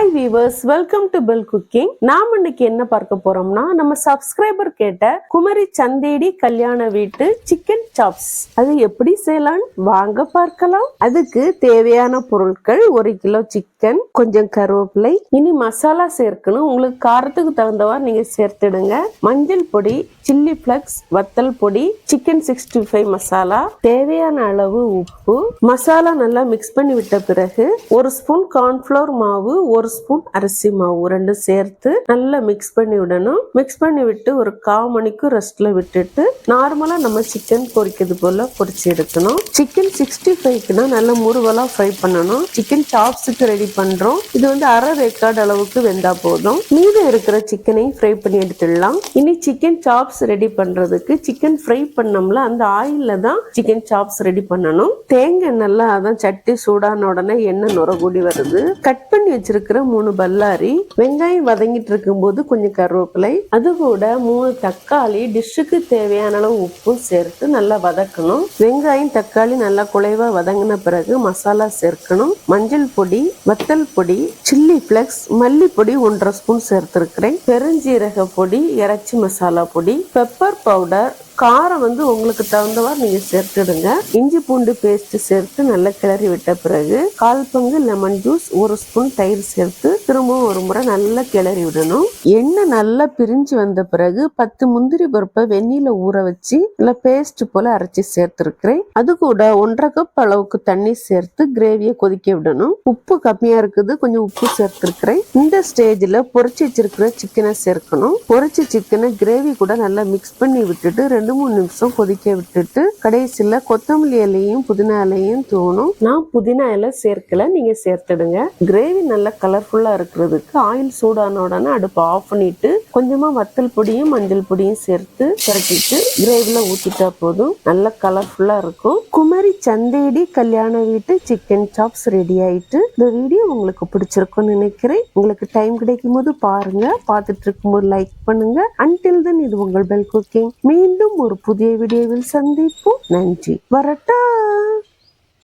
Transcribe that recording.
Hi viewers welcome to bell cooking நாம் இன்னைக்கு என்ன பார்க்க போறோம்னா நம்ம சப்ஸ்கிரைபர் கேட்ட குமரி சந்தேடி கல்யாண வீட்டு சிக்கன் சாப்ஸ் அது எப்படி செய்யலாம் வாங்க பார்க்கலாம். அதுக்கு தேவையான பொருட்கள் ஒரு கிலோ சிக்கன் கொஞ்சம் கருவேப்பிலை இனி மசாலா சேர்க்கணும். உங்களுக்கு காரத்துக்கு தகுந்தவாறு நீங்க சேர்த்துடுங்க. மஞ்சள் பொடி சில்லி பிளக்ஸ் வத்தல் பொடி சிக்கன் சிக்ஸ்டி ஃபைவ் மசாலா தேவையான அளவு உப்பு. மசாலா நல்லா மிக்ஸ் பண்ணி விட்ட பிறகு ஒரு ஸ்பூன் கார்ன்ஃபிளவர் மாவு ஒரு ஸ்பூன் அரிசி மாவு ரெண்டும் சேர்த்து நல்லா மிக்ஸ் பண்ணி விடணும். மிக்ஸ் பண்ணி விட்டு ஒரு கால் மணிக்கு ரெஸ்ட்ல விட்டுட்டு நார்மலா நம்ம சிக்கன் பொரிக்கிறது போல பொரிச்சு எடுக்கணும். சிக்கன் சிக்ஸ்டி ஃபைவ்க்குனா நல்லா முருவலா ஃப்ரை பண்ணணும். சிக்கன் சாப்ஸுக்கு ரெடி பண்றோம். இது வந்து அரை ரெக்கார்ட் அளவுக்கு வெந்தா போதும். மீதம் இருக்கிற சிக்கனையும் ஃப்ரை பண்ணி எடுத்துடலாம். இனி சிக்கன் சாப்ஸ் ரெடி பண்றதுக்கு சிக்கன் ஃப்ரை பண்ணோம்ல அந்த ஆயில்ல தான் சிக்கன் சாப்ஸ் ரெடி பண்ணணும். தேங்காய் நல்லா அதான் சட்டி சூடான உடனே எண்ணெய் நுர கூடி வருது. கட் பண்ணி வச்சிருக்கிற மூணு பல்லாரி. வெங்காயம் வதங்கிட்டு இருக்கும்போது கொஞ்சம் கருவேப்பிலை. அது கூட மூணு தக்காளி. டிஷ்ஷுக்கு தேவையான அளவு உப்பு சேர்த்து நல்லா வதக்கணும். வெங்காயம் தக்காளி நல்லா குலைவா வதங்கின பிறகு மசாலா சேர்க்கணும். மஞ்சள் பொடி வத்தல் பொடி சில்லி ஃபிளக்ஸ் மல்லிப்பொடி ஒன்றரை ஸ்பூன் சேர்த்திருக்கிறேன். பெருஞ்சீரக பொடி இறைச்சி மசாலா பொடி பெப்பர் பவுடர் காரம் வந்து உங்களுக்கு தகுந்தவாறு நீங்க சேர்த்துடுங்க. இஞ்சி பூண்டு பேஸ்ட் சேர்த்து நல்லா கிளறி விட்ட பிறகு கால் பங்கு லெமன் ஜூஸ் ஒரு ஸ்பூன் தயிர் சேர்த்து திரும்பவும் ஒரு முறை நல்லா கிளறி விடணும். எண்ணெய் நல்லா பிரிஞ்சு வந்த பிறகு பத்து முந்திரி பருப்பை வெந்நில ஊற வச்சு நல்லா பேஸ்ட் போல அரைச்சி சேர்த்துருக்கிறேன். அது கூட ஒன்றரை கப் அளவுக்கு தண்ணி சேர்த்து கிரேவியை கொதிக்க விடணும். உப்பு கம்மியா இருக்குது கொஞ்சம் உப்பு சேர்த்துருக்கிறேன். இந்த ஸ்டேஜ்ல பொரிச்சு வச்சிருக்கிற சிக்கனை சேர்க்கணும். பொரிச்ச சிக்கனை கிரேவி கூட நல்லா மிக்ஸ் பண்ணி விட்டுட்டு ரெண்டு மூணு நிமிஷம் கொதிக்க விட்டுட்டு கடைசியில கொத்தமல்லி இலையும் புதினா இலையும் தூணும் நான் புதினா இலை சேர்க்கல நீங்க சேர்த்துடுங்க. கிரேவி நல்லா கலர்ஃபுல்லா இருக்கிறதுக்கு ஆயில் சூடான உடனே அடுப்பு ஆஃப் பண்ணிட்டு கொஞ்சமா வத்தல் பொடியும் மஞ்சள் பொடியும் சேர்த்து கறக்கிட்டு கிரேவில ஊத்திட்டா போதும். நல்லா கலர்ஃபுல்லா இருக்கும். குமரி சந்தேடி கல்யாண வீட்டு சிக்கன் சாப்ஸ் ரெடி ஆயிட்டு இந்த வீடியோ உங்களுக்கு பிடிச்சிருக்கும்னு நினைக்கிறேன். உங்களுக்கு டைம் கிடைக்கும் போது பாருங்க. பார்த்துட்டு இருக்கும்போது லைக் பண்ணுங்க. அன்டில் தென் இது உங்கள் பெல் குக்கிங் மீண்டும் ஒரு புதிய வீடியோவில் சந்திப்போம். நன்றி. வரட்டா!